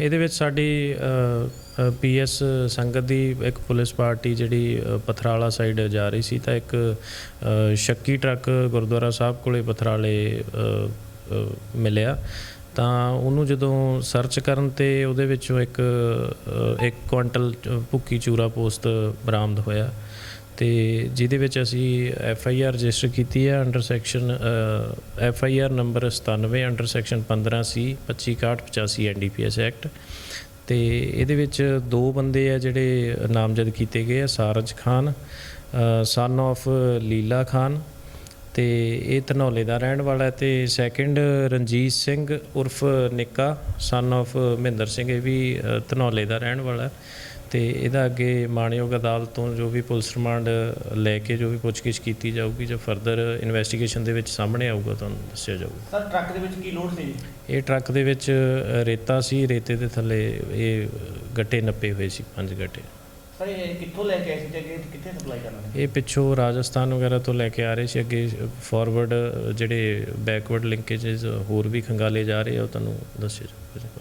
ਇਹਦੇ ਵਿੱਚ ਸਾਡੀ ਪੀਐਸ ਸੰਗਤ ਦੀ ਇੱਕ ਪੁਲਿਸ ਪਾਰਟੀ ਜਿਹੜੀ ਪਥਰਾਲਾ ਸਾਈਡ ਜਾ ਰਹੀ ਸੀ ਤਾਂ ਇੱਕ ਸ਼ੱਕੀ ਟਰੱਕ ਗੁਰਦੁਆਰਾ ਸਾਹਿਬ ਕੋਲੇ ਪਥਰਾਲੇ ਮਿਲਿਆ। ਤਾਂ ਉਹਨੂੰ ਜਦੋਂ ਸਰਚ ਕਰਨ ਤੇ ਉਹਦੇ ਵਿੱਚੋਂ ਇੱਕ ਇੱਕ ਕੁਆਂਟਲ ਭੁੱਕੀ ਚੂਰਾ ਪੋਸਟ ਬਰਾਮਦ ਹੋਇਆ। ਤੇ ਜਿਹਦੇ ਵਿੱਚ ਅਸੀਂ ਐਫ ਆਈ ਆਰ ਰਜਿਸਟਰ ਕੀਤੀ ਹੈ under section F I R number 97 under section 15 C 256185 N D P S act ਤੇ ਇਹਦੇ ਵਿੱਚ ਦੋ ਬੰਦੇ ਆ ਜਿਹੜੇ ਨਾਮਜ਼ਦ ਕੀਤੇ ਗਏ ਆ, ਸਾਰਜ ਖਾਨ ਸਨ of ਲੀਲਾ ਖਾਨ ਤੇ ਇਹ ਧਨੌਲੇ ਦਾ ਰਹਿਣ ਵਾਲਾ ਹੈ ਤੇ ਸੈਕਿੰਡ ਰਣਜੀਤ ਸਿੰਘ ਉਰਫ ਨਿੱਕਾ ਸਨ of ਮਹਿੰਦਰ ਸਿੰਘ, ਇਹ ਵੀ ਧਨੌਲੇ ਦਾ ਰਹਿਣ ਵਾਲਾ ਤੇ ਇਹਦਾ ਅੱਗੇ ਮਾਣਯੋਗ ਅਦਾਲਤ ਤੋਂ ਜੋ ਵੀ ਪੁਲਿਸ ਰਿਮਾਂਡ ਲੈ ਕੇ ਜੋ ਵੀ ਪੁੱਛਗਿੱਛ ਕੀਤੀ ਜਾਊਗੀ ਜੋ ਫਰਦਰ ਇਨਵੈਸਟੀਗੇਸ਼ਨ ਦੇ ਵਿੱਚ ਸਾਹਮਣੇ ਆਊਗਾ ਤੁਹਾਨੂੰ ਦੱਸਿਆ ਜਾਊਗਾ। ਸਰ ਟਰੱਕ ਦੇ ਵਿੱਚ ਕੀ ਲੋਡ ਸੀ ਜੀ? ਇਹ ਟਰੱਕ ਦੇ ਵਿੱਚ ਰੇਤਾ ਸੀ ਰੇਤੇ ਦੇ ਥੱਲੇ ਇਹ ਗੱਟੇ ਨੱਪੇ ਹੋਏ ਸੀ ਪੰਜ ਗੱਟੇ। ਸਰ ਇਹ ਕਿੱਥੋਂ ਲੈ ਕੇ ਆਏ ਸੀ ਤੇ ਅੱਗੇ ਕਿੱਥੇ ਸਪਲਾਈ ਕਰਨਾ ਇਹ ਪਿੱਛੋਂ ਰਾਜਸਥਾਨ ਵਗੈਰਾ ਤੋਂ ਲੈ ਕੇ ਆ ਰਹੇ ਸੀ ਅੱਗੇ ਫਾਰਵਰਡ ਜਿਹੜੇ ਬੈਕਵਰਡ ਲਿੰਕੇजेस ਹੋਰ ਵੀ ਖੰਗਾਲੇ ਜਾ ਰਹੇ ਆ ਉਹ ਤੁਹਾਨੂੰ ਦੱਸਿਆ ਜਾਊਗਾ